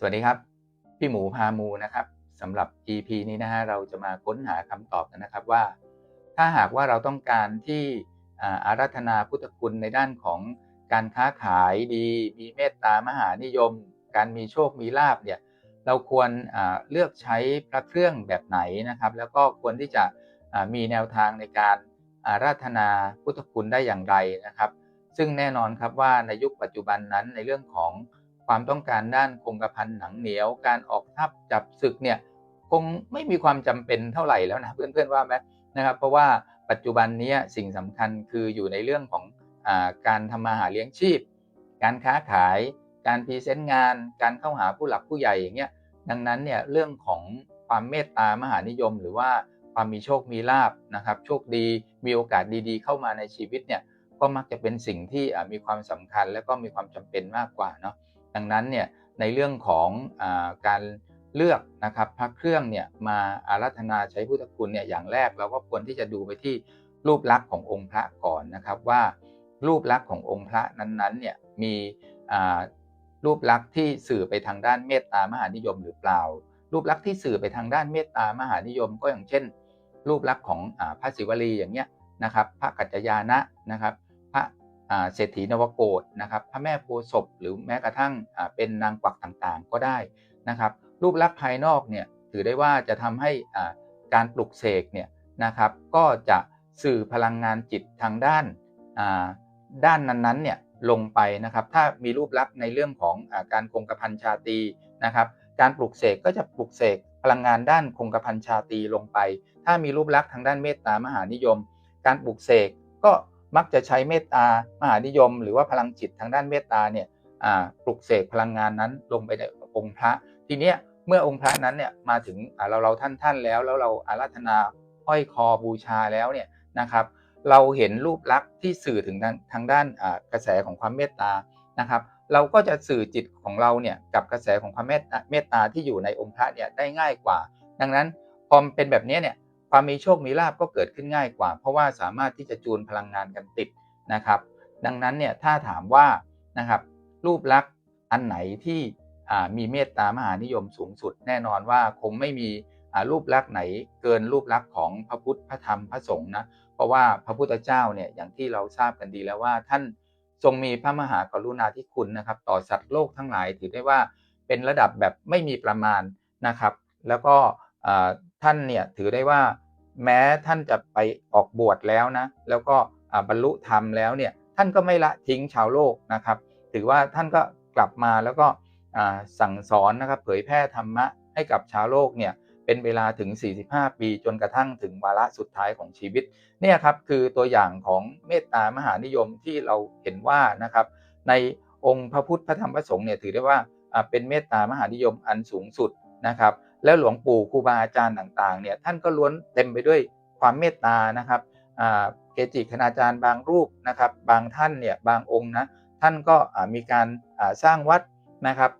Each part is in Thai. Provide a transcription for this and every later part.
สวัสดีครับ พี่หมูพามูนะครับสำหรับ EP นี้นะฮะเราจะมาค้นหาคำตอบกันนะครับว่า ถ้าหากว่าเราต้องการที่อาราธนาพุทธคุณในด้านของการค้าขายดีมีเมตตามหานิยม การมีโชคมีลาบเนี่ยเราควรเลือกใช้พระเครื่องแบบไหนนะครับ แล้วก็ควรที่จะมีแนวทางในการอาราธนาพุทธคุณได้อย่างไรนะครับ ซึ่งแน่นอนครับว่าในยุคปัจจุบันนั้นในเรื่องของ ความต้องการด้านคงกระพันหนังเหนียว การออกทัพจับศึกเนี่ยคงไม่มีความจำเป็นเท่าไหร่แล้วนะเพื่อนๆว่าไหมนะครับ เพราะว่าปัจจุบันนี้สิ่งสำคัญคืออยู่ในเรื่องของอาการทำมาหาเลี้ยงชีพ การค้าขาย การพรีเซนต์งาน การเข้าหาผู้หลักผู้ใหญ่อย่างเงี้ยดังนั้นเนี่ยเรื่องของความเมตตามหานิยม หรือว่าความมีโชคมีลาบนะครับ โชคดีมีโอกาสดีๆ เข้ามาในชีวิตเนี่ยก็มักจะเป็นสิ่งที่มีความสำคัญและก็มีความจำเป็นมากกว่าเนาะ ดังนั้นเนี่ยในเรื่องของอการเลือกนะครับพระเครื่องเนี่ยมาอารัธนาใช้พุทธคุณเนี่ยอย่างแรกเราก็ควรที่จะดูไปที่รูปลักษณ์ขององค์พระก่อนนะครับว่า รูปลักษณ์ขององค์พระนั้นๆเนี่ยมีรูปลักษณ์ที่สื่อไปทางด้านเมตตามหานิยมหรือเปล่า รูปลักษณ์ที่สื่อไปทางด้านเมตตามหานิยม ก็อย่างเช่น รูปลักษณ์ของพระศิวลีอย่างเงี้ยนะครับ พระกัจจายานะนะครับ เศรษฐีนวโกศนะครับพระแม่โพศพหรือแม้กระทั่งเป็นนางกวักต่างๆ ก็ได้นะครับ รูปลักษณ์ภายนอกเนี่ยถือได้ว่าจะทำให้การปลุกเสกเนี่ยนะครับก็จะสื่อพลังงานจิตทางด้านด้านนั้นๆเนี่ยลงไปนะครับ ถ้ามีรูปลักษณ์ในเรื่องของอการคงกระพันชาตีนะครับ การปลุกเสกก็จะปลุกเสกพลังงานด้านคงกระพันชาตีลงไป ถ้ามีรูปลักษณ์ทางด้านเมตตามหานิยม การปลุกเสกก็ มักจะใช้เมตตามหานิยม หรือว่าพลังจิตทางด้านเมตตาเนี่ยปลุกเสกพลังงานนั้นลงไปในองค์พระ ทีเนี้ยเมื่อองค์พระนั้นเนี่ยมาถึงเราเราท่านท่านแล้ว แล้วเราอาราธนาห้อยคอบูชาแล้วเนี่ยนะครับ เราเห็นรูปลักษณ์ที่สื่อถึงทางด้านกระแสของความเมตตานะครับ เราก็จะสื่อจิตของเราเนี่ยกับกระแสของความเมตตาเมตตาที่อยู่ในองค์พระเนี่ยได้ง่ายกว่า ดังนั้นพอเป็นแบบนี้เนี่ย ความมีโชคมีลาบก็เกิดขึ้นง่ายกว่า เพราะว่าสามารถที่จะจูนพลังงานกันติดนะครับ ดังนั้นเนี่ยถ้าถามว่านะครับรูปลักษณ์อันไหนที่มีเมตตามหานิยมสูงสุด แน่นอนว่าคงไม่มีรูปลักษณ์ไหนเกินรูปลักษณ์ของพระพุทธพระธรรมพระสงฆ์นะเพราะว่าพระพุทธเจ้าเนี่ยอย่างที่เราทราบกันดีแล้วว่าท่านทรงมีพระมหากรุณาธิคุณนะครับ ต่อสัตว์โลกทั้งหลายถือได้ว่าเป็นระดับแบบไม่มีประมาณนะครับ แล้วก็ ท่านเนี่ยถือได้ว่าแม้ท่านจะไปออกบวชแล้วนะ แล้วก็บรรลุธรรมแล้วเนี่ยท่านก็ไม่ละทิ้งชาวโลกนะครับ ถือว่าท่านก็กลับมาแล้วก็สั่งสอนนะครับเผยแพร่ธรรมะให้กับชาวโลกเนี่ยเป็นเวลาถึง 45 ปีจนกระทั่งถึงวาระสุดท้ายของชีวิตเนี่ยครับคือตัวอย่างของเมตตามหานิยมที่เราเห็นว่านะครับ ในองค์พระพุทธพระธรรมพระสงฆ์เนี่ยถือได้ว่าเป็นเมตตามหานิยมอันสูงสุดนะครับ แล้วหลวงปู่ครูบาอาจารย์ต่างๆเนี่ยท่านก็ล้วนเต็มไปด้วยความเมตตานะครับเกจิคณาจารย์บางรูปนะครับ บางท่านเนี่ยบางองค์นะท่านก็มีการสร้างวัดนะครับ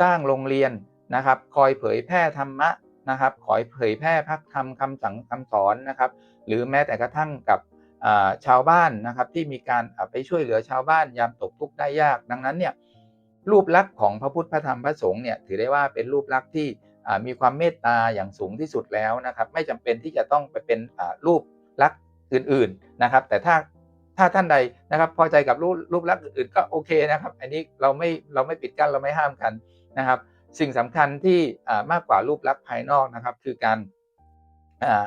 สร้างโรงเรียนนะครับ คอยเผยแพร่ธรรมะนะครับคอยเผยแพร่พระธรรมคำสั่งคำสอนนะครับ หรือแม้แต่กระทั่งกับชาวบ้านนะครับที่มีการไปช่วยเหลือชาวบ้านยามตกทุกข์ได้ยาก ดังนั้นเนี่ยรูปลักษณ์ของพระพุทธพระธรรมพระสงฆ์เนี่ยถือได้ว่าเป็นรูปลักษณ์ที่ มีความเมตตาอย่างสูงที่สุดแล้วนะครับ ไม่จำเป็นที่จะต้องไปเป็นรูปลักษณ์อื่นๆนะครับ แต่ถ้าถ้าท่านใดนะครับพอใจกับรูปรูปลักษณ์อื่นๆก็โอเคนะครับ อันนี้เราไม่เราไม่ปิดกั้นเราไม่ห้ามกันนะครับ สิ่งสำคัญที่มากกว่ารูปลักษณ์ภายนอกนะครับ คือการ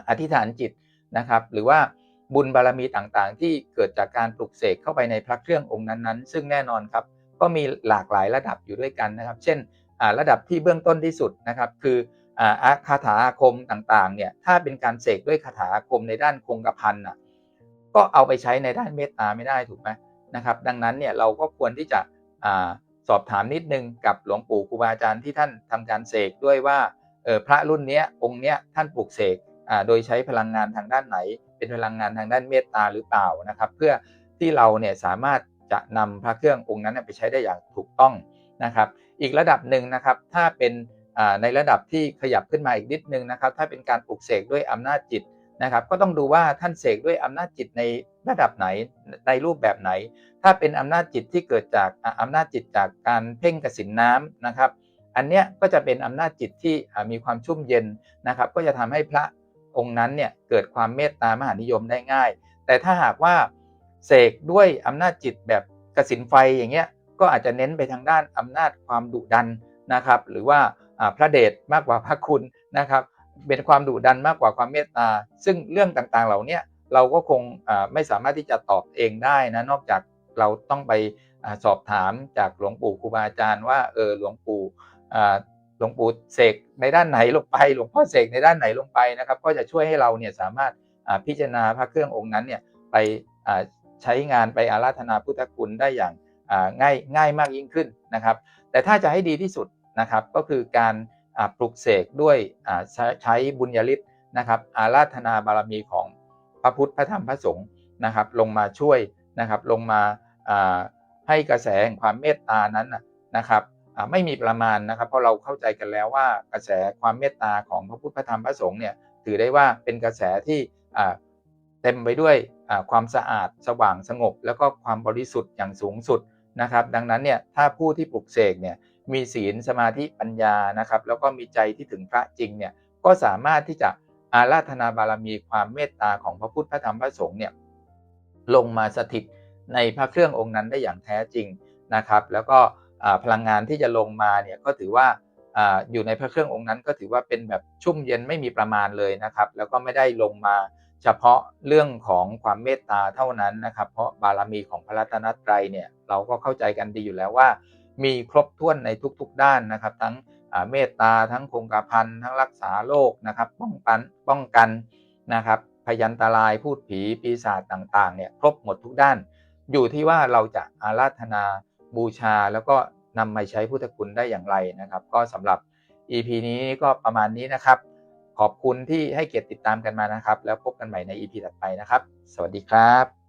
อธิษฐานจิตนะครับ หรือว่าบุญบารมีต่างๆ ที่เกิดจากการปลุกเสกเข้าไปในพระเครื่ององค์นั้นๆ ซึ่งแน่นอนครับ ก็มีหลากหลายระดับอยู่ด้วยกันนะครับ เช่น ระดับที่เบื้องต้นที่สุดนะครับ คือคาถาอาคมต่างๆเนี่ยถ้าเป็นการเสกด้วยคาถาอาคมในด้านคงกระพันอะก็เอาไปใช้ในด้านเมตตาไม่ได้ถูกไหมนะครับ ดังนั้นเนี่ยเราก็ควรที่จะอสอบถามนิดนึงกับหลวงปู่ครูบาอาจารย์ที่ท่านทำการเสกด้วยว่าพระรุ่นนี้องค์เนี้ยท่านปลุกเสกโดยใช้พลังงานทางด้านไหน เป็นพลังงานทางด้านเมตตาหรือเปล่านะครับ เพื่อที่เราเนี่ยสามารถจะนำพระเครื่ององค์นั้นไปใช้ได้อย่างถูกต้อง นะครับ อีกระดับหนึ่งนะครับ ถ้าเป็นในระดับที่ขยับขึ้นมาอีกนิดนึงนะครับ ถ้าเป็นการปลุกเสกด้วยอำนาจจิตนะครับ ก็ต้องดูว่าท่านเสกด้วยอำนาจจิตในระดับไหนในรูปแบบไหน ถ้าเป็นอำนาจจิตที่เกิดจากอำนาจจิตจากการเพ่งกสินน้ำนะครับ อันเนี้ยก็จะเป็นอำนาจจิตที่มีความชุ่มเย็นนะครับ ก็จะทำให้พระองค์นั้นเนี่ยเกิดความเมตตามหานิยมได้ง่าย แต่ถ้าหากว่าเสกด้วยอำนาจจิตแบบกสินไฟอย่างเงี้ย ก็อาจจะเน้นไปทางด้านอำนาจความดุดันนะครับ หรือว่าพระเดชมากกว่าพระคุณนะครับเป็นความดุดันมากกว่าความเมตตา ซึ่งเรื่องต่างๆ เหล่านี้เราก็คงไม่สามารถที่จะตอบเองได้นะนอกจากเราต้องไปสอบถามจากหลวงปู่ครูบาอาจารย์ว่าเออหลวงปู่หลวงปู่เสกในด้านไหนลงไปหลวงพ่อเสกในด้านไหนลงไปนะครับ ก็จะช่วยให้เราเนี่ยสามารถพิจารณาพระเครื่ององค์นั้นเนี่ยไปใช้งานไปอาราธนาพุทธคุณได้อย่าง ง่ายง่ายมากยิ่งขึ้นนะครับ แต่ถ้าจะให้ดีที่สุดนะครับก็คือการปลุกเสกด้วยใช้บุญญาฤทธิ์นะครับ อาราธนาบารมีของพระพุทธพระธรรมพระสงฆ์นะครับ ลงมาช่วยนะครับลงมาให้กระแสแห่งความเมตตานั้นนะครับไม่มีประมาณนะครับ เพราะเราเข้าใจกันแล้วว่ากระแสความเมตตาของพระพุทธพระธรรมพระสงฆ์เนี่ยถือได้ว่าเป็นกระแสที่เต็มไปด้วยความสะอาดสว่างสงบ แล้วก็ความบริสุทธิ์อย่างสูงสุด นะครับ ดังนั้นเนี่ยถ้าผู้ที่ปลุกเสกเนี่ยมีศีลสมาธิปัญญานะครับ แล้วก็มีใจที่ถึงพระจริงเนี่ยก็สามารถที่จะอาราธนาบารมีความเมตตาของพระพุทธพระธรรมพระสงฆ์เนี่ยลงมาสถิตในพระเครื่ององค์นั้นได้อย่างแท้จริงนะครับ แล้วก็พลังงานที่จะลงมาเนี่ยก็ถือว่าอยู่ในพระเครื่ององค์นั้นก็ถือว่าเป็นแบบชุ่มเย็นไม่มีประมาณเลยนะครับ แล้วก็ไม่ได้ลงมา เฉพาะเรื่องของความเมตตาเท่านั้นนะครับ เพราะบารมีของพระรัตนตรัยเนี่ยเราก็เข้าใจกันดีอยู่แล้วว่า มีครบถ้วนในทุกๆด้านนะครับ ทั้งเมตตาทั้งคงกระพันทั้งรักษาโรคนะครับ ป้องกันป้องกันนะครับพยันตรายพูดผีปีศาจต่างๆเนี่ยครบหมดทุกด้าน อยู่ที่ว่าเราจะอาราธนาบูชาแล้วก็นำมาใช้พุทธคุณได้อย่างไรนะครับ ก็สำหรับ EP นี้ก็ประมาณนี้นะครับ ขอบคุณที่ให้เกียรติติดตามกันมานะครับ แล้วพบกันใหม่ใน EP ถัดไปนะครับ สวัสดีครับ